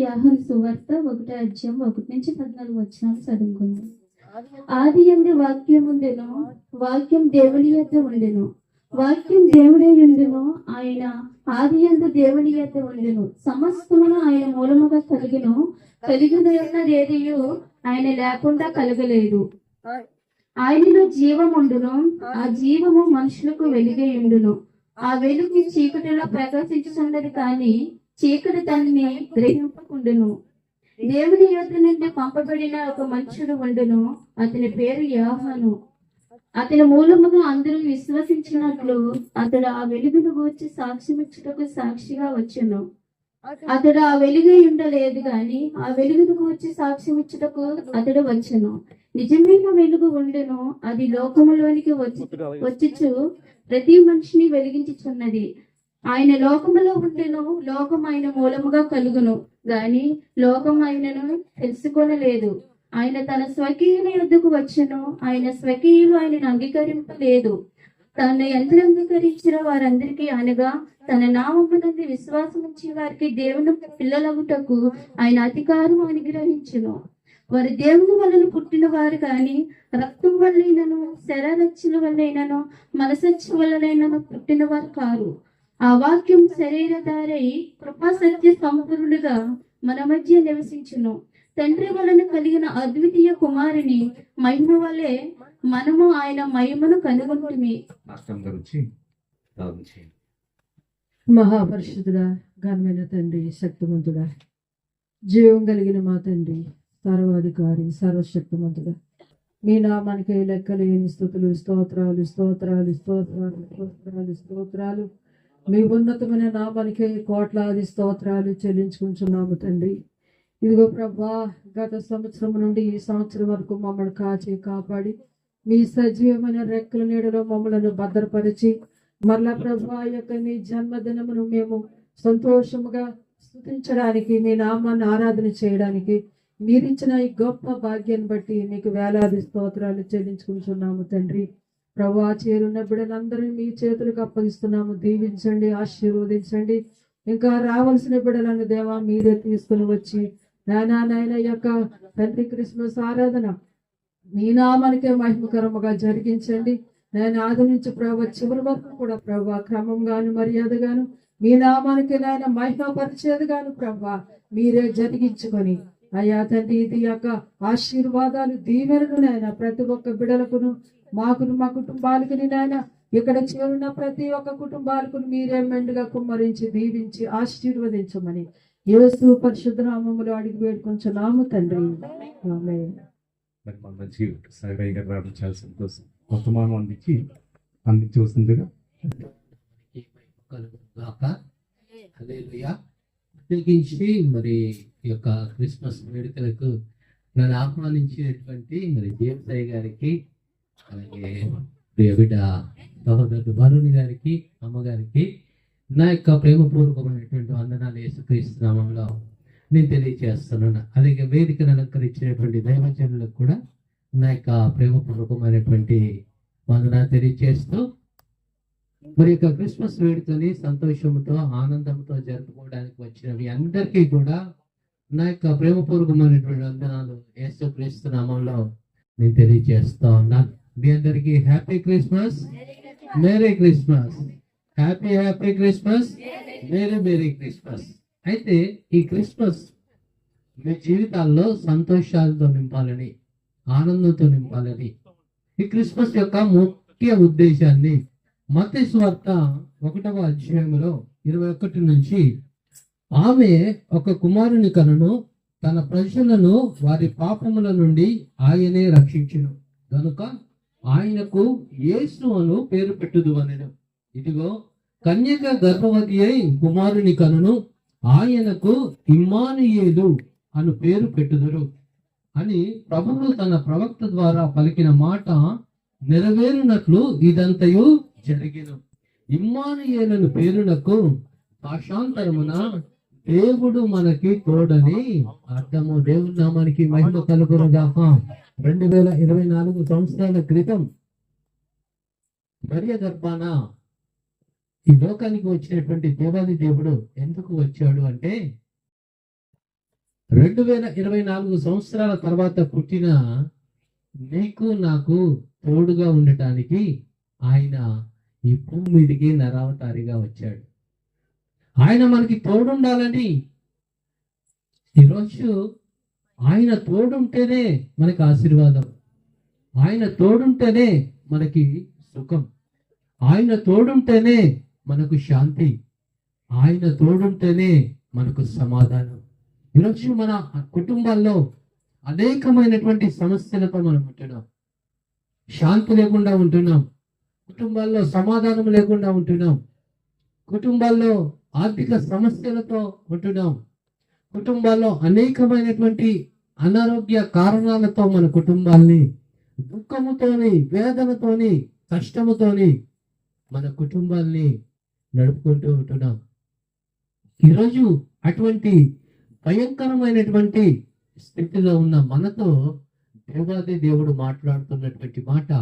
యాహన్ సువార్త ఒకటో అధ్యాయం ఒకటి నుంచి పద్నాలుగు వచ్చినాలు చదువుకుందాం. ఆది ఎందు వాక్యం ఉండెను వాక్యం దేవుని ఉండెను వాక్యం దేవుడే ఉండెను ఆయన ఆది ఎందు దేవుని ఉండెను. సమస్తమును ఆయన మూలముగా కలిగిను కలిగినదేదియు ఆయన లేకుండా కలగలేదు. ఆయనలో జీవం ఉండును ఆ జీవము మనుషులకు వెలుగై ఉండును. ఆ వెలుగు చీకటిలో ప్రకాశించుతున్నది కానీ చీకటి తనని గ్రహింపకుండును. దేవుని యొద్ద నుండి పంపబడిన ఒక మనుషుడు ఉండును అతని పేరు యోహాను. అతని మూలముగా అందరూ విశ్వసించినట్లు అతడు ఆ వెలుగును గూర్చి సాక్ష్యమిచ్చుటకు సాక్షిగా వచ్చును. అతడు ఆ వెలుగు ఉండలేదు గాని ఆ వెలుగును గూర్చి సాక్ష్యమిచ్చుటకు అతడు వచ్చును. నిజమైన వెలుగు ఉండెను అది లోకములోనికి వచ్చి వచ్చుచు ప్రతి మనిషిని వెలిగించుచున్నది. ఆయన లోకములో ఉండెను లోకం ఆయన మూలముగా కలుగును. గాని లోకం ఆయనను తెలుసుకొనలేదు. ఆయన తన స్వకీయుల యొద్దకు వచ్చెను ఆయన స్వకీయులు ఆయనను అంగీకరింపలేదు. తను ఎంత అంగీకరించిన వారందరికీ అనగా తన నామమునందు విశ్వాసం ఉంచి వారికి దేవుని పిల్లలగుటకు ఆయన అధికారం అనుగ్రహించును. వారి దేవుని వలన పుట్టిన వారు కానీ రక్తం వల్లైనను శరరచ్చుల వల్లైనను మనసచ్చు వల్లనైనను పుట్టిన వారు కారు. ఆ వాక్యం శరీరధారై కృపా సత్య సంపూర్ణుడుగా మన మధ్య నివసించును. తండ్రి వలన కలిగిన అద్వితీయ కుమారుని మహిమ వలె మనము ఆయన మహిమను కనుగొంటుమి. మహాపరిషుతుడా ఘనమైన తండ్రి శక్తివంతుడా జీవం కలిగిన మా తండ్రి సర్వాధికారి సర్వశక్తివంతుడా మీ నామానికి లెక్కలేని స్థుతులు స్తోత్రాలు స్తోత్రాలు స్తోత్రాలు స్తోత్రాలు స్తోత్రాలు. మీ ఉన్నతమైన నామానికి కోట్లాది స్తోత్రాలు చెల్లించుకుంటున్నాము తండ్రి. ఇదిగో ప్రభా గత సంవత్సరం నుండి ఈ సంవత్సరం వరకు మమ్మల్ని కాచి కాపాడి మీ సజీవమైన రెక్కల నీడలో మమ్మలను భద్రపరిచి మరలా ప్రభా యొక్క మీ జన్మదినమును మేము సంతోషముగా స్థుతించడానికి మీ నామాన్ని ఆరాధన చేయడానికి మీరిచ్చిన ఈ గొప్ప భాగ్యాన్ని బట్టి మీకు వేలాది స్తోత్రాలు చెల్లించుకుంటున్నాము తండ్రి. ప్రభా చేరున్న బిడ్డలందరినీ మీ చేతులకు అప్పగిస్తున్నాము. దీవించండి ఆశీర్వదించండి. ఇంకా రావాల్సిన బిడ్డలను దేవా మీరే తీసుకుని వచ్చి నాయనా నాయన యొక్క తండ్రి క్రిస్మస్ ఆరాధన మీ నామానికే మహిమకరముగా జరిగించండి. నేను ఆది నుంచి ప్రభు చివరి వరకు కూడా ప్రభా క్రమంగాను మర్యాదగాను మీ నామానికి నాయన మహిమపరిచేదిగాను ప్రభా మీరే జరిగించుకొని అయ్యా తండ్రి ఇది యొక్క ఆశీర్వాదాలు దీవెనను నాయన ప్రతి ఒక్క బిడలకును మాకును మా కుటుంబాలకు నాయన ఇక్కడ చేరున్న ప్రతి ఒక్క కుటుంబాలకు మీరే మెండుగా కుమ్మరించి దీవించి ఆశీర్వదించమని యేసు పరిశుద్ధ నామములో అడిగి వేడుకొంచున్నాము తండ్రి. మరి మన మంచి సాయి గారు రావడం చాలా సంతోషం. వర్తమానం అందించి అందించవలసిందిగా కలుగుగాక. హల్లెలూయా. ప్రత్యేకించి మరి ఈ యొక్క క్రిస్మస్ వేడుకలకు నన్ను ఆహ్వానించినటువంటి మరి జేమ్స్ అయ్య గారికి అలాగే ప్రియ బిడ్డ సహోదరుడు వరుణ్ గారికి అమ్మగారికి నా యొక్క ప్రేమపూర్వకమైనటువంటి వందనాలు యేసుక్రీస్తు నామంలో నేను తెలియజేస్తున్నాను అలాగే వేదికను అలంకరించినటువంటి దైవజనులకు కూడా నా యొక్క ప్రేమపూర్వకమైనటువంటి వందనాలు తెలియజేస్తూ మరి యొక్క క్రిస్మస్ వేడుకని సంతోషంతో ఆనందంతో జరుపుకోవడానికి వచ్చిన మీ అందరికీ కూడా నా యొక్క ప్రేమపూర్వకమైనటువంటి వందనాలు యేసు క్రీస్తు నామంలో నేను తెలియజేస్తా ఉన్నాను. మీ అందరికి happy Christmas. Merry Christmas. Happy happy Christmas. Merry merry Christmas. అయితే ఈ క్రిస్మస్ మీ జీవితాల్లో సంతోషాలతో నింపాలని ఆనందంతో నింపాలని ఈ క్రిస్మస్ యొక్క ముఖ్య ఉద్దేశాన్ని మత స్వార్త ఒకటవ అధ్యాయంలో ఇరవై ఒకటి నుంచి ఆమె ఒక కుమారుని కనును తన ప్రజలను వారి పాపముల నుండి ఆయనే రక్షించును. కనుక ఆయనకు యేసు అను పేరు పెట్టుదు అనెను ఇదిగో కన్యక గర్భవతి అయి కుమారుని కనును ఆయనకు ఇమ్మానుయేలు అను పేరు పెట్టుదురు. అని ప్రభువు తన ప్రవక్త ద్వారా పలికిన మాట నెరవేరినట్లు ఇదంతయు జరిగిన. ఇమ్మానుయేలను పేరునకు భాషాంతరమున దేవుడు మనకి తోడని అర్థము. దేవుడు నామానికి మహిమ కలుగునుగాక. రెండు వేల ఇరవై నాలుగు సంవత్సరాల క్రితం భర్య గర్భాన ఈ లోకానికి వచ్చినటువంటి దేవాది దేవుడు ఎందుకు వచ్చాడు అంటే రెండు వేల ఇరవై నాలుగు సంవత్సరాల తర్వాత పుట్టిన నీకు నాకు తోడుగా ఉండటానికి ఆయన ఈ భూమి మీదకి నరావతారిగా వచ్చాడు. ఆయన మనకి తోడుండాలని ఈరోజు ఆయన తోడుంటేనే మనకి ఆశీర్వాదం. ఆయన తోడుంటేనే మనకి సుఖం. ఆయన తోడుంటేనే మనకు శాంతి. ఆయన తోడుంటేనే మనకు సమాధానం. ఈరోజు మన కుటుంబాల్లో అనేకమైనటువంటి సమస్యలతో మనం ఉంటున్నాం. శాంతి లేకుండా ఉంటున్నాం. కుటుంబాల్లో సమాధానం లేకుండా ఉంటున్నాం. కుటుంబాల్లో ఆర్థిక సమస్యలతో ఉంటున్నాం. కుటుంబాల్లో అనేకమైనటువంటి అనారోగ్య కారణాలతో మన కుటుంబాల్ని దుఃఖముతోని వేదనతోని కష్టముతోని మన కుటుంబాల్ని నడుపుకుంటూ ఉంటున్నాం. ఈరోజు అటువంటి భయంకరమైనటువంటి స్థితిలో ఉన్న మనతో దేవాది దేవుడు మాట్లాడుతున్నటువంటి మాట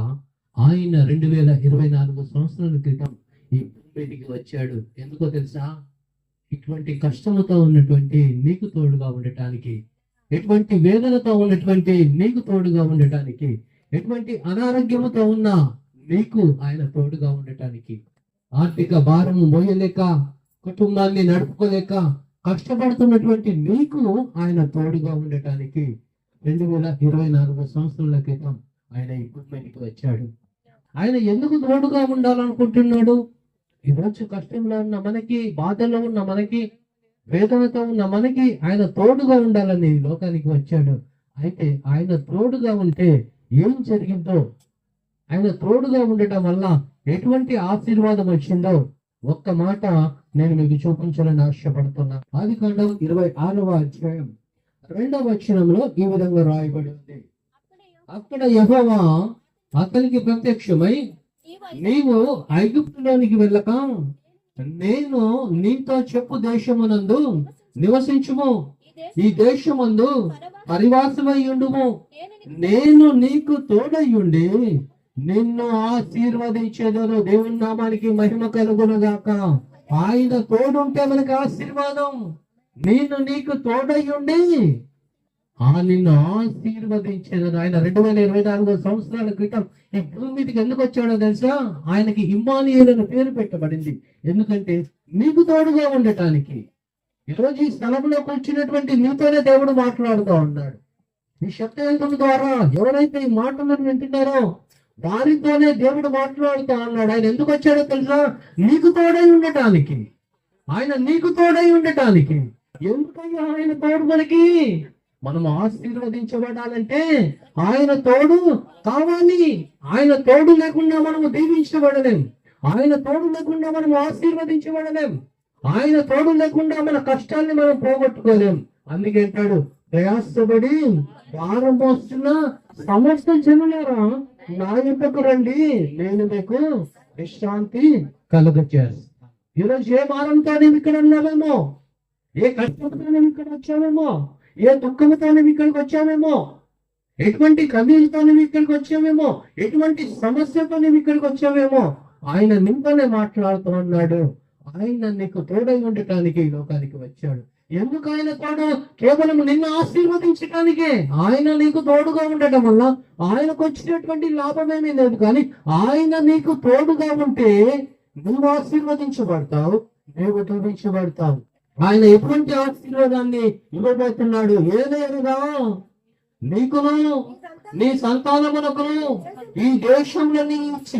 ఆయన రెండు వేల ఇరవై నాలుగు సంవత్సరాల క్రితం ఈ భూమికి వచ్చాడు. ఎందుకో తెలుసా? ఇటువంటి కష్టముతో ఉన్నటువంటి నీకు తోడుగా ఉండటానికి ఎటువంటి వేదనతో ఉన్నటువంటి నీకు తోడుగా ఉండటానికి ఎటువంటి అనారోగ్యముతో ఉన్న నీకు ఆయన తోడుగా ఉండటానికి ఆర్థిక భారము మోయలేక కుటుంబాన్ని నడుపుకోలేక కష్టపడుతున్నటువంటి నీకు ఆయన తోడుగా ఉండటానికి రెండు వేల ఇరవై నాలుగు సంవత్సరాల క్రితం ఆయన ఈ భూమికి వచ్చాడు. ఆయన ఎందుకు తోడుగా ఉండాలనుకుంటున్నాడు? ఈరోజు కష్టంలో ఉన్న మనకి బాధలో ఉన్న మనకి వేదనతో ఉన్న మనకి ఆయన తోడుగా ఉండాలని లోకానికి వచ్చాడు. అయితే ఆయన తోడుగా ఉంటే ఏం జరిగిందో ఆయన తోడుగా ఉండటం వల్ల ఎటువంటి ఆశీర్వాదం వచ్చిందో ఒక్క మాట నేను మీకు చూపించాలని ఆశపడుతున్నా. ఆది కాండం ఇరవై ఆరవ అధ్యాయం రెండవ వచనంలో ఈ విధంగా రాయబడి ఉంది. అక్కడ యెహోవా అతనికి ప్రత్యక్షమై నీవు ఐగుప్తులోనికి వెళ్ళక నేను నీతో చెప్పు దేశమునందు నివసించుము. ఈ దేశమందు పరివాసమై ఉండుము నేను నీకు తోడయ్యుండి నిన్ను ఆశీర్వదించేదను. దేవుని నామానికి మహిమ కలుగునగాక. ఆయన తోడుంటే మనకి ఆశీర్వాదం. నేను నీకు తోడయ్యుండి ఆ నిన్ను ఆశీర్వదించేదను ఆయన రెండు వేల ఇరవై నాలుగో సంవత్సరాల క్రితం ఈ భూమి మీదకి ఎందుకు వచ్చాడో తెలుసా? ఆయనకి ఇమ్మానియేల్ అని పేరు పెట్టబడింది. ఎందుకంటే మీకు తోడుగా ఉండటానికి. ఈరోజు ఈ స్థలంలో కూర్చున్నటువంటి నీతోనే దేవుడు మాట్లాడుతూ ఉన్నాడు. ఈ శబ్దయంత్రం ద్వారా ఎవరైతే ఈ మాటలను వింటున్నారో వారితోనే దేవుడు మాట్లాడుతూ ఉన్నాడు. ఆయన ఎందుకు వచ్చాడో తెలుసా? నీకు తోడై ఉండటానికి. ఆయన నీకు తోడై ఉండటానికి. ఎందుకయ్యా ఆయన తోడు మనకి? మనం ఆశీర్వదించబడాలంటే ఆయన తోడు కావాలి. ఆయన తోడు లేకుండా మనము దీవించబడలేం. ఆయన తోడు లేకుండా మనం ఆశీర్వదించబడలేం. ఆయన తోడు లేకుండా మన కష్టాన్ని మనం పోగొట్టుకోలేం. అందుకే అంటాడు ప్రయాసపడి భారం పోస్తున్న సమస్త జనులారా నా ఇంటకు రండి. నేను మీకు విశ్రాంతి కలుగచేస్తాను ఈరోజు ఏ భారంతో నేను ఇక్కడ ఉన్నావేమో? ఏ కష్టంతో నేను ఇక్కడ వచ్చావేమో? ఏ దుఃఖంతో నీవు ఇక్కడికి వచ్చావేమో? ఎటువంటి కన్నీటితో నువ్వు ఇక్కడికి వచ్చావేమో? ఎటువంటి సమస్యతో నువ్వు ఇక్కడికి వచ్చావేమో? ఆయన నింపనే మాట్లాడుతూ ఉన్నాడు. ఆయన నీకు తోడై ఉండటానికి ఈ లోకానికి వచ్చాడు. ఎందుకు ఆయన తోడు? కేవలం నిన్ను ఆశీర్వదించడానికే ఆయన నీకు తోడుగా ఉండటం వల్ల ఆయనకు వచ్చినటువంటి లాభమేమీ లేదు. కానీ ఆయన నీకు తోడుగా ఉంటే నువ్వు ఆశీర్వదించబడతావు నువ్వు దీవించబడతావు ఆయన ఎటువంటి ఆశీర్వాదాన్ని ఇవ్వబోతున్నాడు? ఏదైనా నీకును నీ సంతానమునకును ఈ దేశంలో ఇచ్చి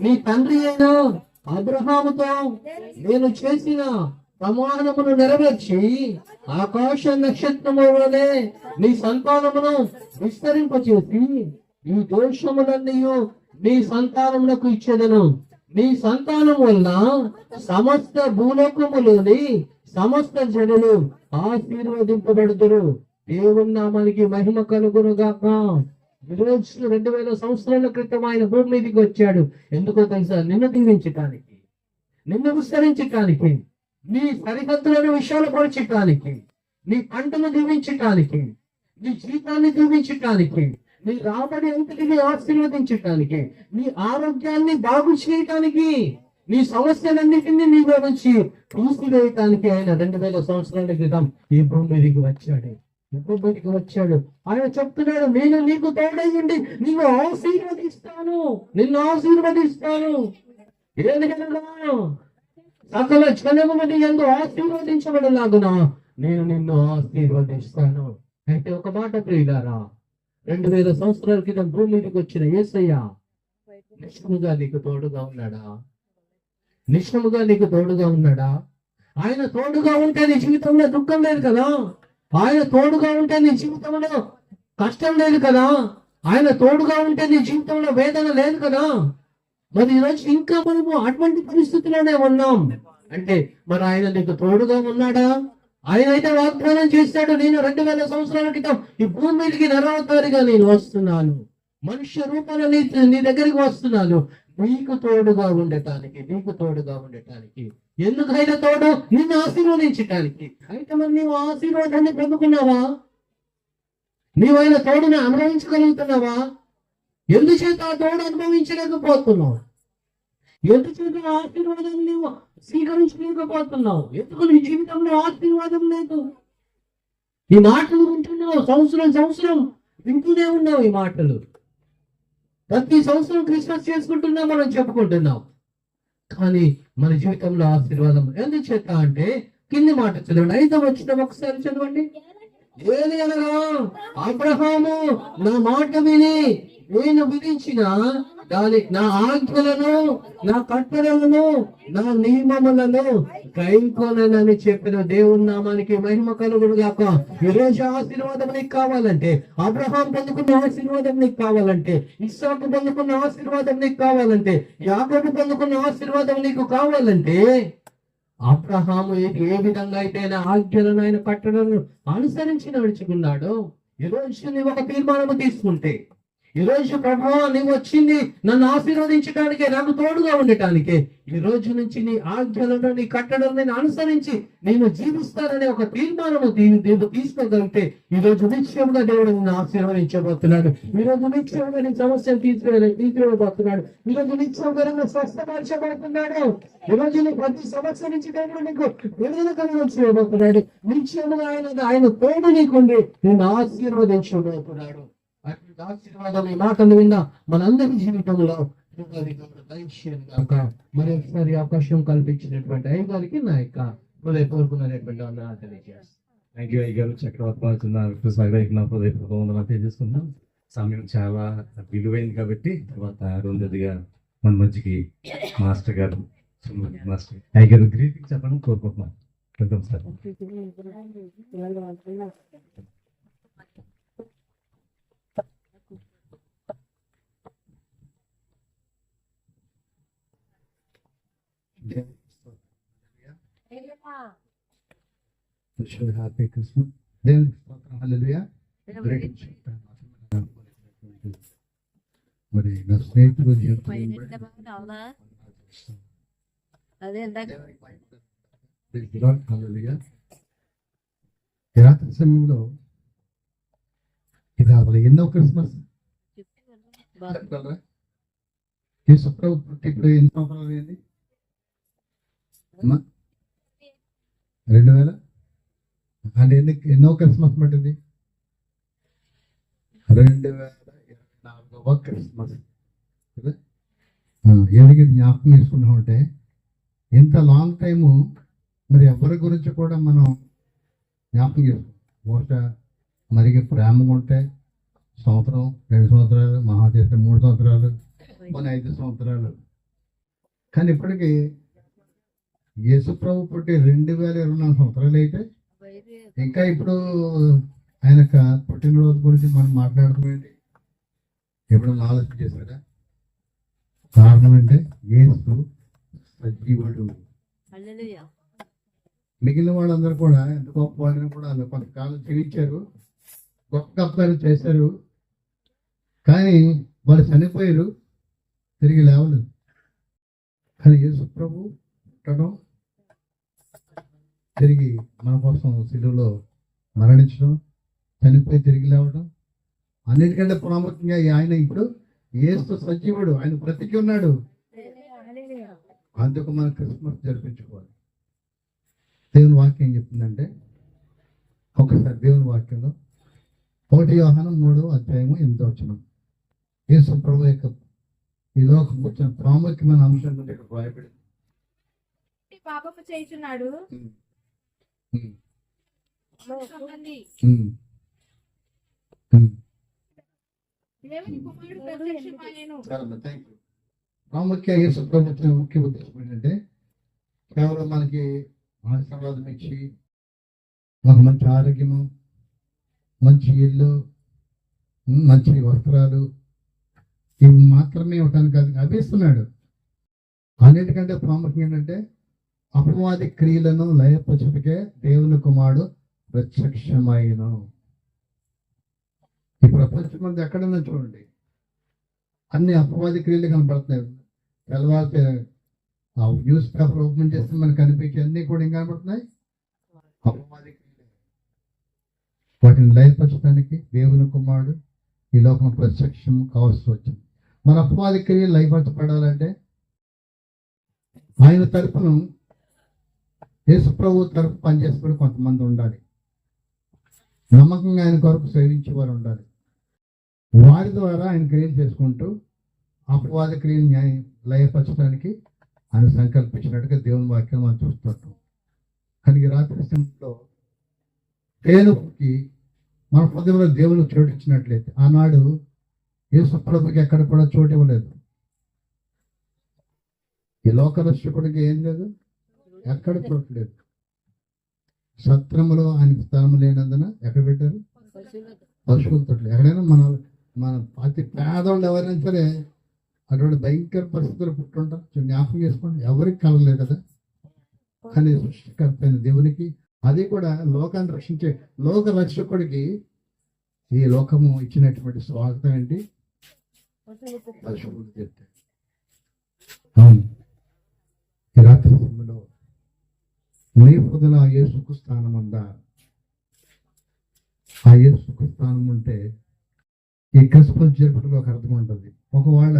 నీ తండ్రి అయిన అబ్రహాముతో నేను చేసిన ప్రమాణమును నెరవేర్చి ఆకాశ నక్షత్రము వలె నీ సంతానమును విస్తరింపచేసి ఈ దోషములన్నీ నీ సంతానమునకు ఇచ్చేదను. నీ సంతానం వల్ల సమస్త భూలోకములోని సమస్త జనులు ఆశీర్వదింపబడుతురు దేవుని నామానికి మహిమ కలుగును గాక రెండు వేల సంవత్సరాల క్రితం ఆయన భూమి మీదకి వచ్చాడు. ఎందుకో తెలుసా? నిన్ను దీవించటానికి నిన్ను విస్తరించటానికి నీ సరిహద్దులను విశాలపరచటానికి నీ పంటను దీవించటానికి నీ జీవితాన్ని దీవించటానికి నీ రాబడి అంతటిని ఆశీర్వదించటానికి నీ ఆరోగ్యాన్ని బాగు చేయటానికి నీ సమస్యలన్నింటినీ నీలో నుంచి తీసివేయటానికి ఆయన రెండు వేల సంవత్సరాల క్రితం ఈ భూమి మీదకి వచ్చాడు. ఈ భూమి వచ్చాడు? ఆయన చెప్తున్నాడు నేను నీకు తోడయ్యండి నీకు ఆశీర్వదిస్తాను. నిన్ను ఆశీర్వదిస్తాను. ఏదైనా సకల జనముని ఎందు ఆశీర్వదించబడలాగున నేను నిన్ను ఆశీర్వదిస్తాను. అయితే ఒక మాట ప్రియులారా రెండు వేల సంవత్సరాల క్రితం భూమి మీదకి వచ్చిన ఏసయ్య నిజముగా నీకు తోడుగా ఉన్నాడా? నిశ్చముగా నీకు తోడుగా ఉన్నాడా? ఆయన తోడుగా ఉంటే నీ జీవితంలో దుఃఖం లేదు కదా? ఆయన తోడుగా ఉంటే నీ జీవితంలో కష్టం లేదు కదా? ఆయన తోడుగా ఉంటే నీ జీవితంలో వేదన లేదు కదా? మరి ఈరోజు ఇంకా మనము అటువంటి పరిస్థితుల్లోనే ఉన్నాం. అంటే మరి ఆయన నీకు తోడుగా ఉన్నాడా? ఆయన అయితే వాగ్దానం చేశాడు నేను రెండు వేల సంవత్సరాల క్రితం ఈ భూమి మీదకి నరవతారిగా నేను వస్తున్నాను. మనుష్య రూపంలో నీ నీ దగ్గరికి వస్తున్నాను. నీకు తోడుగా ఉండటానికి నీకు తోడుగా ఉండటానికి. ఎందుకైనా తోడు? నిన్ను ఆశీర్వదించటానికి. అయితే మరి నీవు ఆశీర్వాదాన్ని పొందుకున్నావా? నీవైనా తోడుని అనుభవించగలుగుతున్నావా? ఎందుచేత ఆ తోడు అనుభవించలేకపోతున్నావు? ఎందుచేత ఆశీర్వాదం నీవు స్వీకరించలేకపోతున్నావు? ఎందుకు నీ జీవితంలో ఆశీర్వాదం లేదు? ఈ మాటలు వింటున్నావు సంవత్సరం సంవత్సరం వింటూనే ఉన్నావు ఈ మాటలు. ప్రతి సంవత్సరం క్రిస్మస్ చేసుకుంటున్నాం మనం చెప్పుకుంటున్నాం. కానీ మన జీవితంలో ఆశీర్వాదం ఎందుచేత అంటే కింది మాట చదవండి. ఐదో వచ్చిన ఒకసారి చదవండి. ఏది అనగా? అబ్రహాము. నా మాట విని నేను విధించిన దాని నా ఆజ్ఞలను నా కట్టడలను నా నియమములను కైకొనని చెప్పిన దేవుని నామానికి మహిమ కలుగుడు గాక. ఈరోజు ఆశీర్వాదం నీకు కావాలంటే అబ్రహాం పొందుకున్న ఆశీర్వాదం నీకు కావాలంటే ఇస్సాకు పొందుకున్న ఆశీర్వాదం నీకు కావాలంటే యాకోబు పొందుకున్న ఆశీర్వాదం నీకు కావాలంటే అబ్రహాము ఏ విధంగా అయితే ఆయన ఆజ్ఞలను ఆయన కట్టడలను అనుసరించి నడుచుకున్నాడో ఈరోజు రోజు ఒక తీర్మానము తీసుకుంటే ఈ రోజు ప్రభా నీవు వచ్చింది నన్ను ఆశీర్వదించడానికే నన్ను తోడుగా ఉండటానికే. ఈ రోజు నుంచి నీ ఆజ్ఞలను నీ కట్టడం నేను అనుసరించి నేను జీవిస్తాననే ఒక తీర్మానము దీని దేవుడు తీసుకోగలిగితే ఈ రోజు నిశ్చయంగా దేవుడు నిన్ను ఆశీర్వదించబోతున్నాడు. ఈ రోజు నిశ్చయంగా నీ సమస్యను తీసివే తీసివేయబోతున్నాడు ఈ రోజు నిశ్చయంగా నిన్ను స్వస్థపరచబడుతున్నాడు ఈ రోజు నీ ప్రతి సమస్య నుంచి దేవుడు నీకు విడుదల కలిగించబోతున్నాడు. నిశ్చయముగా ఆయన ఆయన తోడు నీకుండి నిన్ను ఆశీర్వదించబోతున్నాడు. అటువంటి ఆశీర్వాదం ఈ మాటలు విన్న మనందరి జీవితంలో. మరి ఒకసారి అవకాశం కల్పించినటువంటి అయ్య గారికి నా యొక్క హృదయపూర్వకమైనటువంటి వందనాలు తెలియజేస్తాను థ్యాంక్ యూ అయ్య గారు చక్రవర్తి నా తెలియజేస్తున్నాం సమయం చాలా విలువైంది కాబట్టి తర్వాత రెండోదిగా మన మంచికి మాస్టర్ గారు మాస్టర్ అయ్య గారు గ్రీటింగ్ చెప్పడం కోరుకుంటున్నాం వెల్కమ్ సార్. హ్యాపీ క్రిస్మస్ స్తోత్రం హల్లెలూయా మరి నా స్నేహితులు రాత్రి సమయంలో ఇది అసలు ఎన్నో క్రిస్మస్ చెప్పగలరా యేసు ఇప్పుడు ఎన్ని సంవత్సరాలు అయింది అమ్మా? రెండు వేల అంటే ఎన్ని ఎన్నో క్రిస్మస్ పట్టింది రెండు వేల ఇరవై నాలుగవ క్రిస్మస్ కదా? ఎందుకు జ్ఞాపకం చేసుకున్నామంటే ఇంత లాంగ్ టైము మరి ఎవరి గురించి కూడా మనం జ్ఞాపకం చేసుకోం. బహుశా మరికి ప్రేమగా ఉంటే సంవత్సరం రెండు సంవత్సరాలు మహా చేస్తే మూడు సంవత్సరాలు మన ఐదు సంవత్సరాలు. కానీ ఇప్పటికీ యేసుప్రభు పుట్టి రెండు వేల ఇరవై నాలుగు సంవత్సరాలు అయితే ఇంకా ఇప్పుడు ఆయన పుట్టినరోజు గురించి మనం మాట్లాడుతున్నాండి ఎప్పుడు ఆలోచన చేశారా? కారణం అంటే యేసు సజీవుడు. మిగిలిన వాళ్ళందరూ కూడా ఎంత గొప్ప వాళ్ళని కూడా కొంతకాలం జీవించారు గొప్ప గొప్పలు చేశారు. కానీ వాళ్ళు చనిపోయారు తిరిగి లేవలేదు. కానీ యేసు ప్రభు పుట్టడం తిరిగి మన కోసం సిలువలో మరణించడం చనిపోయి తిరిగి లేవడం అన్నిటికంటే ప్రాముఖ్యంగా ఆయన ఇప్పుడు ఏసు సజీవుడు. ఆయన బ్రతికి ఉన్నాడు. అందుకు మనం క్రిస్మస్ జరిపించుకోవాలి. దేవుని వాక్యం ఏం చెప్తుందంటే ఒకసారి దేవుని వాక్యంలో ఒకటి వ్యవహారం మూడో అధ్యాయము ఎనిమిదో వచ్చిన యేసు ప్రభు యొక్క ఈ లోకం వచ్చిన ప్రాముఖ్యమైన అంశం ఇక్కడ రాయబడింది. పాపము చేయుచున్నాడు. ప్రాముఖ్య యేసు ముఖ్య ఉద్దేశం ఏంటంటే కేవలం మనకి ఆశీర్వాదం ఇచ్చి ఒక మంచి ఆరోగ్యము మంచి ఇల్లు మంచి వస్త్రాలు ఇవి మాత్రమే ఇవ్వటానికి అది అభిస్తున్నాడు అన్నిటికంటే ప్రాముఖ్యం ఏంటంటే అపవాది క్రియలను లయపరచుటకే దేవుని కుమారుడు ప్రత్యక్షమైన. ఈ ప్రపంచం అంతా ఎక్కడైనా చూడండి. అన్ని అపవాది క్రియలు కనపడుతున్నాయి. తెల్లవారితే ఆ న్యూస్ పేపర్ ఓపెన్ చేస్తే మనకు కనిపించే అన్ని కూడా ఏం కనపడుతున్నాయి? అపవాది క్రియలే. వాటిని లయపరచడానికి దేవుని కుమారుడు ఈ లోకం ప్రత్యక్షం కావాల్సి వచ్చింది. మన అపవాది క్రియలు లయపరచబడాలంటే ఆయన తరపును యేసు ప్రభు తరపు పనిచేసుకుని కొంతమంది ఉండాలి. నమ్మకంగా ఆయన కొరకు సేవించే వారు ఉండాలి. వారి ద్వారా ఆయన క్రియలు చేసుకుంటూ అపవాద క్రియలు న్యాయం లయపరచడానికి ఆయన సంకల్పించినట్టుగా దేవుని వాక్యం మనం చూస్తుంటాం. కానీ రాత్రి సమయంలో పేరుకి మన హృదయంలో దేవుని చోటు ఇచ్చినట్లయితే ఆనాడు యేసు ప్రభుకి ఎక్కడ కూడా చోటు ఇవ్వలేదు. ఈ లోకరక్షకుడికి ఏం లేదు. ఎక్కడ చోటు లేదు సత్రములో ఆయనకి స్థలం లేనందున ఎక్కడ పెట్టారు? పశువుల తొట్లు ఎక్కడైనా మన మన అతి పేదవాళ్ళు ఎవరైనా సరే అటువంటి భయంకర పరిస్థితులు పుట్టుంటారు. జ్ఞాపకం చేసుకోండి. ఎవరికి కలగలేదు కదా? కానీ సృష్టికర్త అయిన దేవునికి అది కూడా లోకాన్ని రక్షించే లోక రక్షకుడికి ఈ లోకము ఇచ్చినటువంటి స్వాగతం ఏంటి? పశువులు చెప్తే అవును. ఈ రాత్రి సమయంలో పొదల ఆ యేసుకు స్థానం ఉందా ఆ యేసుకు స్థానం ఉంటే ఈ క్రిస్మస్ జరుపుటలో ఒక అర్థం ఉంటుంది ఒకవేళ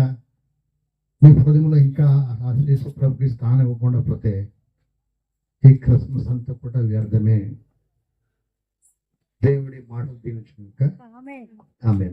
మీ హృదయంలో ఇంకా ఆ యేసు ప్రభుకి స్థానం ఇవ్వకుండా పోతే ఈ క్రిస్మస్ అంతా కూడా వ్యర్థమే. దేవుడి మాటలు ఆమేన్. ఆమె